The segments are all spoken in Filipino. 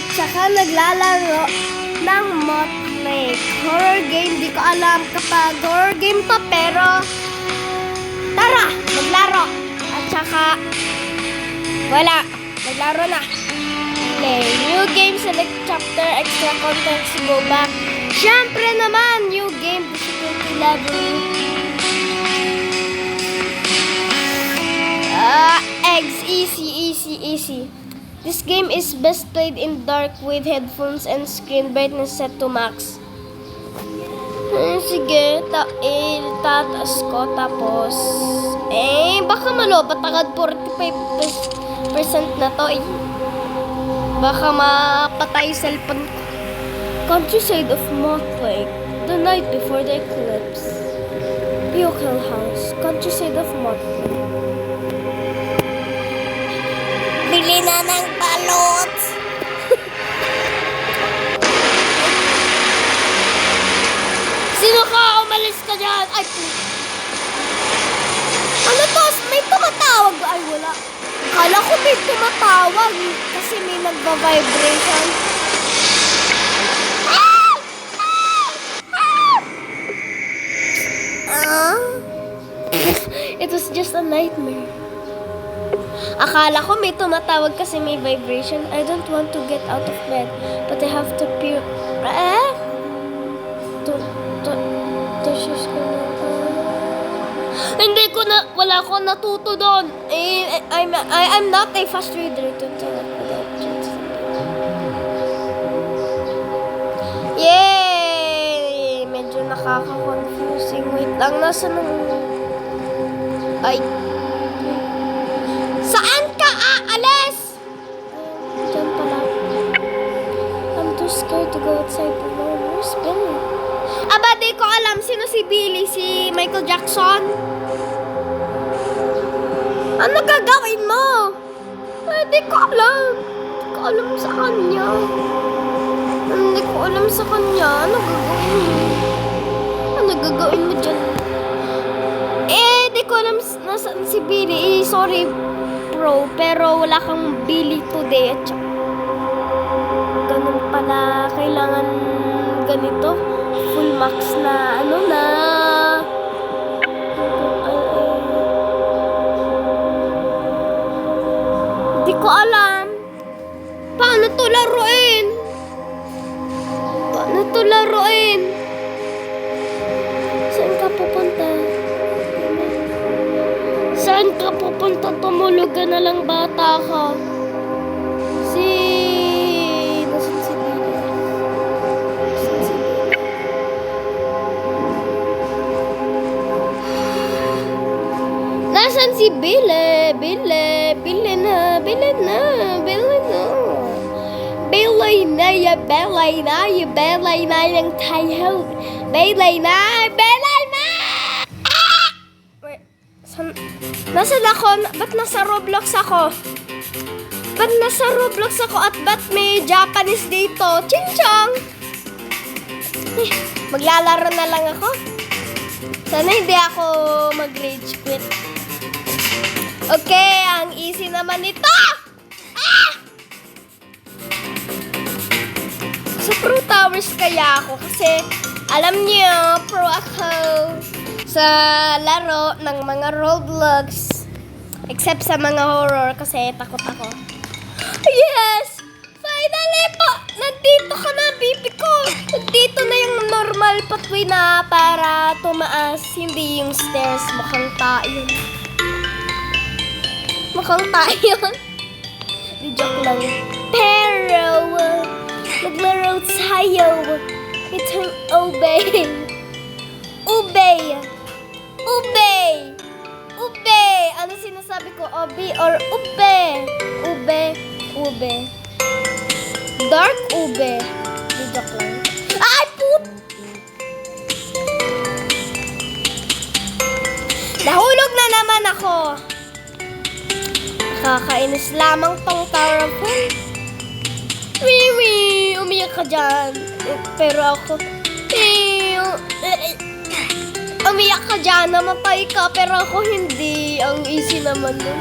at saka naglalaro ng Motley. Horror game, di ko alam kapag horror game to pero tara, maglaro. At saka wala, naglaro na. Play. New game, select chapter, extra contents, go back. Siyempre naman, new game, difficulty level. Ah, eggs, easy, easy, easy. This game is best played in dark with headphones and screen brightness set to max. Hmm, sige, ta eh, tataas ko tapos eh, baka malobat agad 45% na to eh. Baka mapatay cellphone ko. Countryside of Moth Lake, the night before the eclipse. Biokel House, countryside of Moth Lake. Na ng balot! Sino ka? Umalis ka dyan! Ay, Ano to? May tumatawag? Ay, wala. Kala ko may tumatawag eh, kasi may nagba-vibration. Ah! Ah! It was just a nightmare. Akala ko may tumatawag kasi may vibration. I don't want to get out of bed, but I have to peer... Eh? To... To... To... ko na. Hindi ko na... Wala ko natuto doon. Eh, I'm, I, I'm not a fast reader to tell. Yay! Medyo nakaka-confusing. Wait lang, nasa nang... Ay. Scared to go outside alone. Where's Billy? Aba, di ko alam sino si Billy, si Michael Jackson. Ano gagawin mo? Eh, di ko alam. Di ko alam sa kanya. Hindi ko alam sa kanya. Ano gagawin mo? Ano gagawin mo dyan? Eh, di ko alam nasaan si Billy. Eh, sorry, bro. Pero wala kang Billy today. At saka, pala. Kailangan ganito. Full max na, ano na. Di ko alam. Paano to laruin? Paano to laruin? Saan ka pupunta? Saan ka pupunta? Tumulog ka na lang bata ka. Si Billy? Billy, Billy na, Billy na, Billy na. Billy na, ya Billy na, ya Billy na yung tayo. Billy na, Billy na! Ah! Ako? Ba't nasa Roblox ako? Ba't nasa Roblox ako at ba't may Japanese dito? Ching-chong! Eh, maglalaro na lang ako. Sana hindi ako mag-rage quit. Okay, ang easy naman ito! Ah! Sa Pro Towers kaya ako kasi alam niyo, pro ako sa laro ng mga Roblox. Except sa mga horror kasi takot ako. Yes! Finally po! Nandito ka na, baby ko! Nandito na yung normal pathway na para tumaas. Hindi yung stairs. Mukhang tayo. Mukhang tayo. Di joke lang. Pero, naglaro tayo. Itong obey. Obey. Obey. Ube! Ano sinasabi ko? Obi or ube? Ube, ube. Dark ube. Di joke lang. Ay, put! Nahulog na naman ako. Kakainis lamang of Hell. Wiwi! Umiyak ka dyan. Pero ako... Umiyak ka dyan, namatay ka, pero ako hindi. Ang easy naman nun.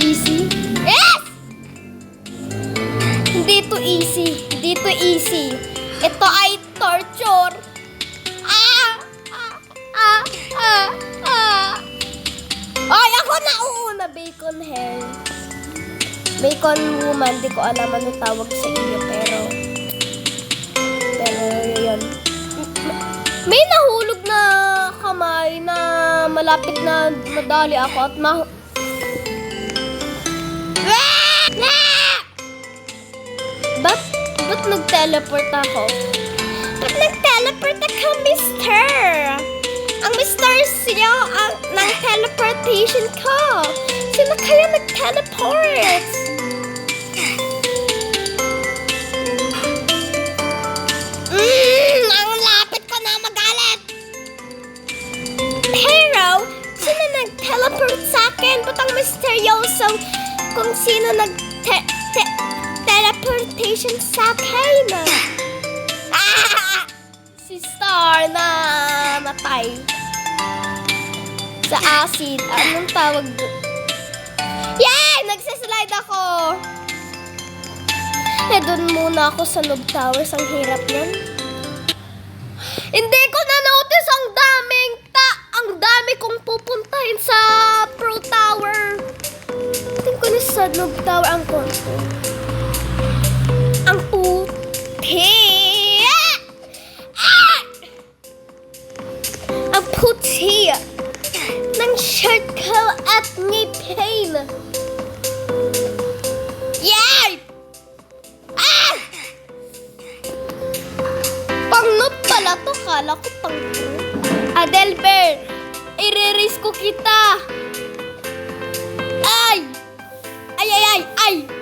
Easy? Yes! Hindi to easy. Hindi to easy. Ito ay torture. Ah! Ah! Ah! Ah! ah. Ay, ako na una, bacon hair. Bacon woman, di ko alam ano tawag sa iyo, pero... Pero, yun. May nahulog na kamay na malapit na madali ako at ma... Ba't, ba't nag-teleport ako? Ang mister siya ang ng teleportation ko. Sino kaya nag-teleport? Mmm, ang lapit ko na magalit. Pero, sino nag-teleport sa akin? Ba't ang misteryoso kung sino nag-te- te- teleportation sa akin? Ah! Si Star na matay. Sa acid. Anong tawag doon? Yay! Nagsaslide ako! Eh, doon muna ako sa Noob Towers. Ang hirap nun. Hindi ko na-notice ang daming ta... Ang dami kong pupuntahin sa Pro Tower. Tingin ko na sa Noob Tower ang konto. Ang puti. Ah! Ang Kırkıl atni peyl. Yer! Ah! Pangnop pala to. Kala ko pangnop. Adelbert, iririsko kita. Ay! Ay, ay, ay, ay!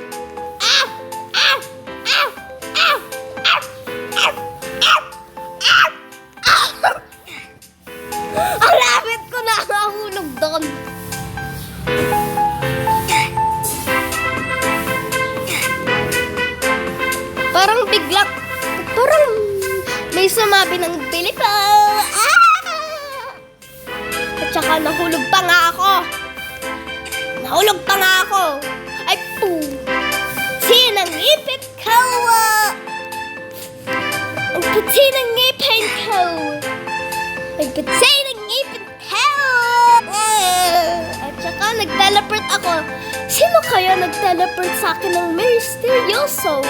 Kaya nag-teleport sa akin ng misteryoso?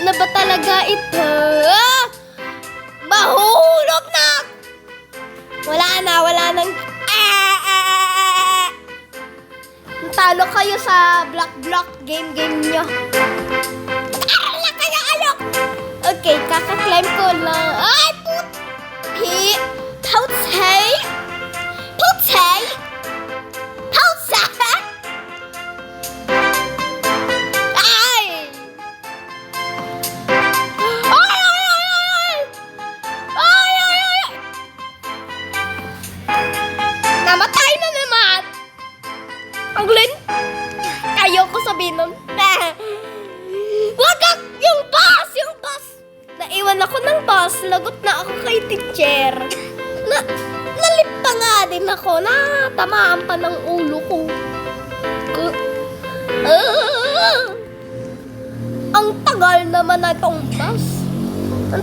Ano ba talaga ito? Ah! Mahulog na! Wala na, wala nang... Ah. Talo kayo sa block block game game nyo. Ah, na kaya ayok! Okay, kaka-climb ko lang. Ay, puti! Puti! Puti!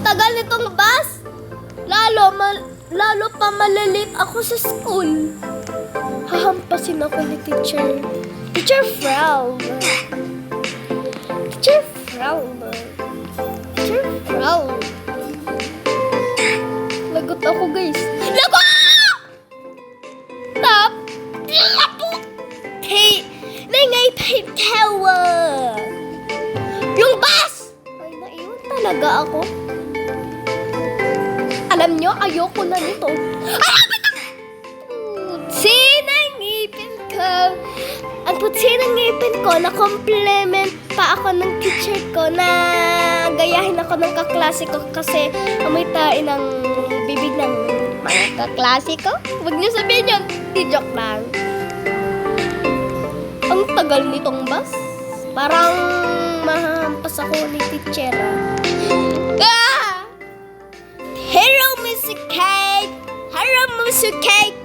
Ang tagal nitong bus. Lalo, mal- lalo pa malalit ako sa school. Hahampasin ako ni teacher. Teacher Frau. Teacher Frau. Teacher Frau. Lagot ako, guys. Lagot! Tap! Lagot! Hey! Nangay tower! Yung bus! Ay, naiwan talaga ako. Alam nyo, ayoko na nito. Ay, Putsi ng ngipin ko. Ang putsi ng ngipin ko, na-compliment pa ako ng teacher ko na gayahin ako ng kaklase ko kasi amoy tayo ng bibig ng mga kaklase ko. Huwag niyo sabihin yun. Di joke lang. Ang tagal nitong bus. Parang mahampas ako ni teacher. Ah! Musicade. a cake. I'm not a cake.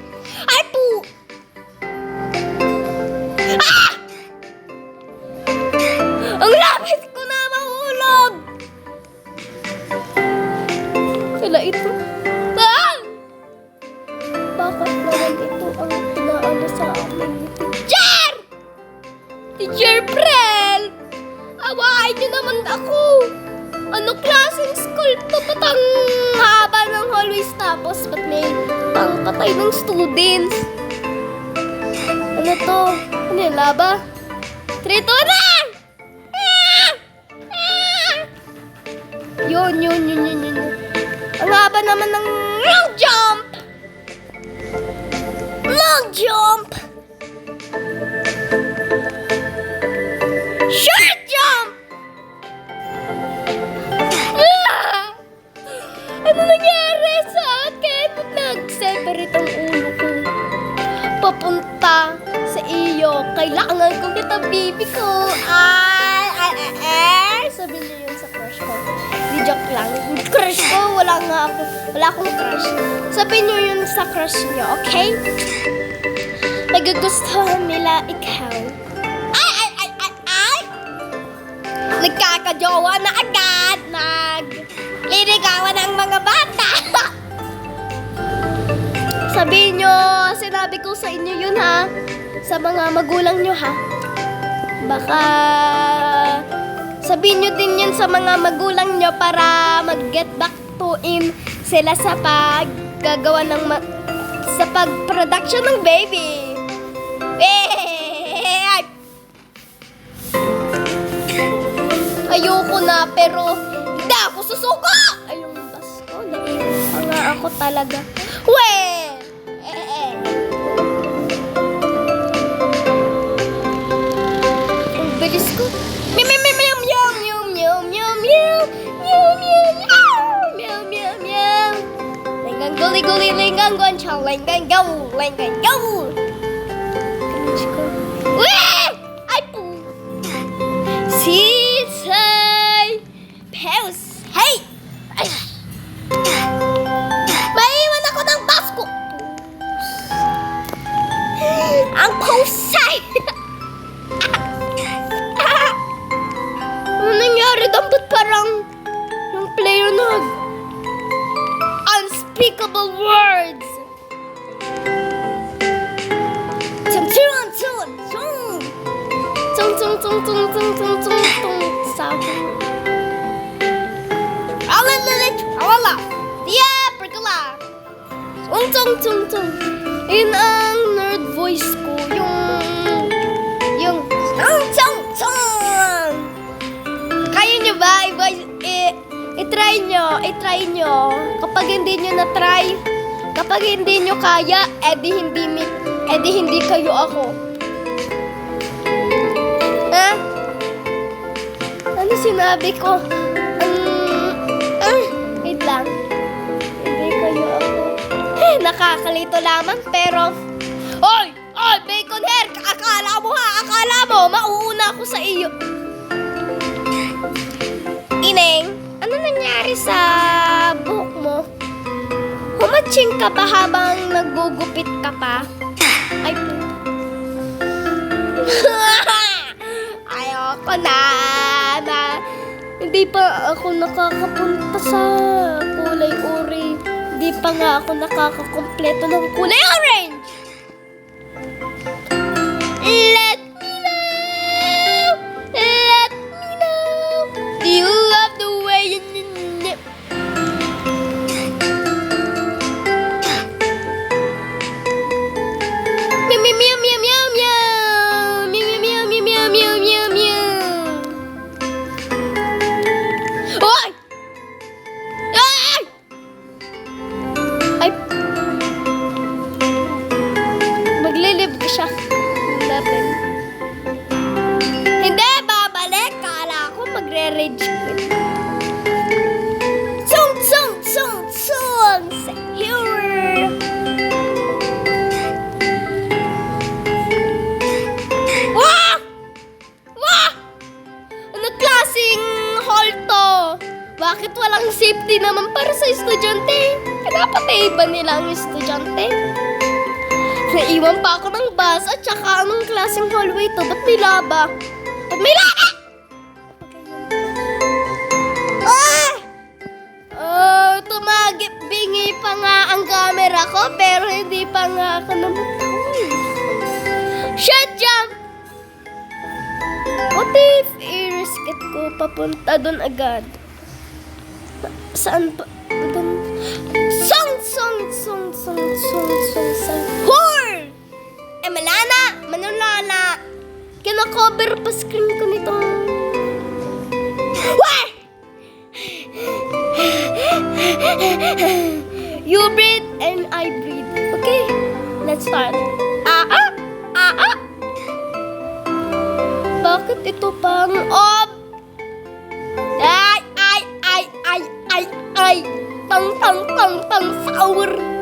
I'm bought tapos ba't may pangpatay ng students? Ano to? Ano yung laba? Trito na! Ah! Ah! Yun, yun, yun, yun. yun. Ang haba naman ng long jump! Long jump! Baby. Ay, ay, ay, ay. Sabi niyo yun sa crush ko. Di joke lang. Crush ko, wala nga ako. Wala akong crush. Sabi niyo yun sa crush niyo, okay? Nagugustuhan nila ikaw. Ay, ay, ay, ay, ay! Nagkakajowa na agad. Nag... Liligawan ng mga bata. Sabihin nyo, sinabi ko sa inyo yun ha. Sa mga magulang nyo ha. Baka sabihin nyo din yun sa mga magulang nyo para mag-get back to in sila sa paggagawa ng ma- sa pag-production ng baby. Eh! Ayoko na pero hindi ako susuko! Ay, yung basko, naiwan pa nga ako talaga. We! Guli guli linggang gonchang lenggang gawu lenggang gawu. Uy! tung tung tung tung tung tung sahur. Alat lilit, awala. Dia pergala. Tung tung tung tung. Yun ang nerd voice ko. Yung... Yung... Tung tung tung! Kaya nyo ba? I-voice... I-try nyo. I-try nyo. Kapag hindi nyo na-try, kapag hindi nyo kaya, edi hindi, mi, edi hindi kayo ako. Sinabi ko? Um, ah, wait lang. Hindi kayo ako. Nakakalito lamang pero... Oy! Oy! Bacon hair! Akala mo ha! Akala mo! Mauuna ako sa iyo! Ineng, ano nangyari sa buhok mo? Humatching ka ba habang nagugupit ka pa? Ay, Ayoko na, na. Hindi pa ako nakakapunta sa kulay ori. Hindi pa nga ako nakakakompleto ng kulay orange. Let klaseng hallway to? Ba't may laba? Ba't may laba? Ah! Oh, tumagip bingi pa ang camera ko pero hindi pa nga ako namatay. Shut jump! What if i-risk ticket ko papunta doon agad. Saan pa? Doon. Song, song, song, song, song, song, song. Whore! Eh, malana! Manulala! Kina-cover pa screen ko nito. Wah! You breathe and I breathe. Okay, let's start. Ah, ah, ah, ah. Bakit ito pang op? Ay, ay, ay, ay, ay, ay. Tang, tang, tang, tang, sour.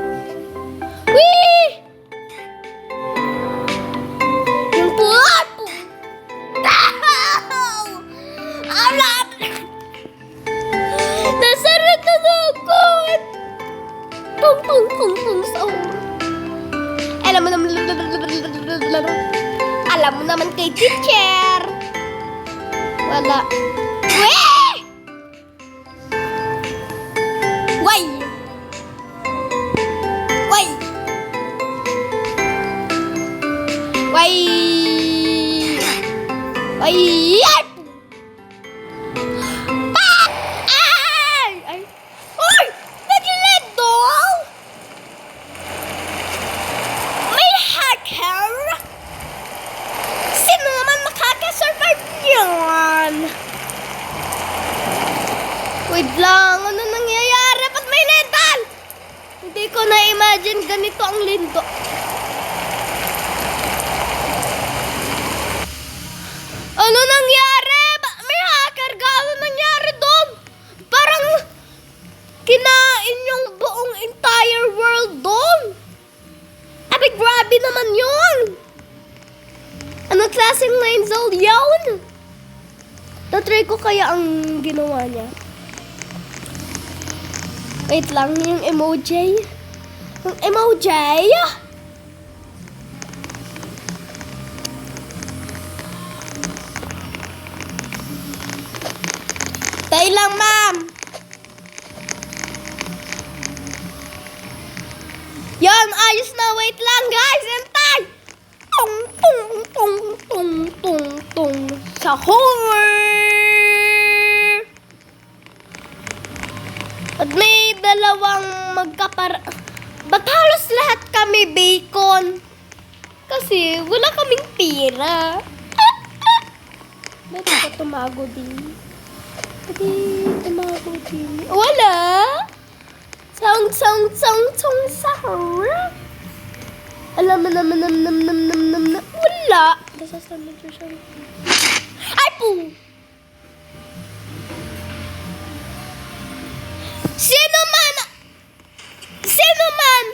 Mindzel yun? Tatry ko kaya ang ginawa niya. Wait lang, yung emoji. Yung emoji? Tayo lang, ma'am. Yan, ayos na. Wait lang, guys. Antay. Tung, tung, tung, tung, tung. Sahur! At may dalawang magkapar... Ba't halos lahat kami bacon? Kasi wala kaming pira. Ba't ka tumago din? Pati tumago din. Wala! Song, song, song, song, sahur. Alam mo naman, nam, nam, nam, nam, nam, nam. Wala. Nasasamad siya. Ay, po! Sino man? Sino man?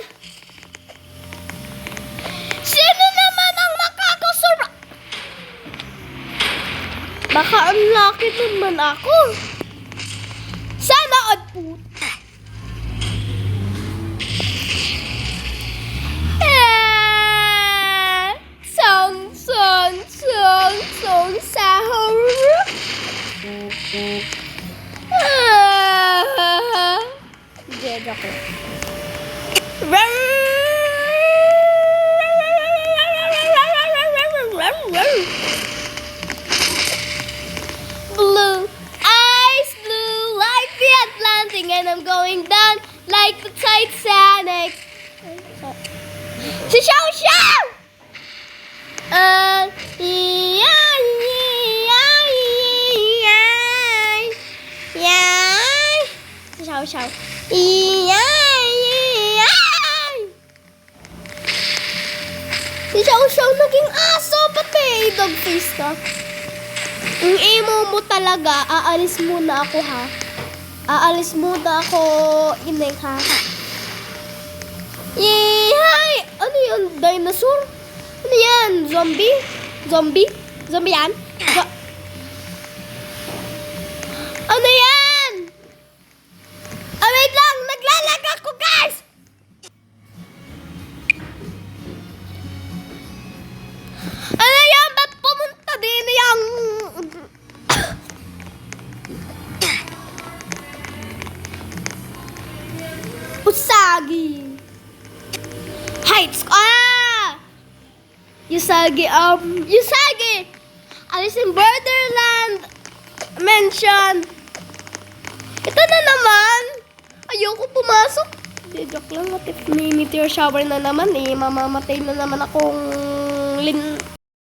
Sino naman ang makakasura? Baka laki naman ako. Sana at puta. Sahur. Ah. Dead ako. Blue eyes, blue like the Atlantic, and I'm going down like the Titanic. Si Xiao Si Xiao Xiao. Yeah, yeah. Si Xiao Xiao naging aso, pati dog face ka. Ang emo mo talaga, aalis muna ako ha. Aalis muna ako, ineng ha. Yay! Ano yun? Dinosaur? Ano yan? Zombie? Zombie? Zombie yan? Zo- Usagi, um, Usagi! Alice in Borderland. mention. Ito na naman. Ayoko pumasok. Di, joke lang. What if may meteor shower na naman eh. Mamamatay na naman akong lin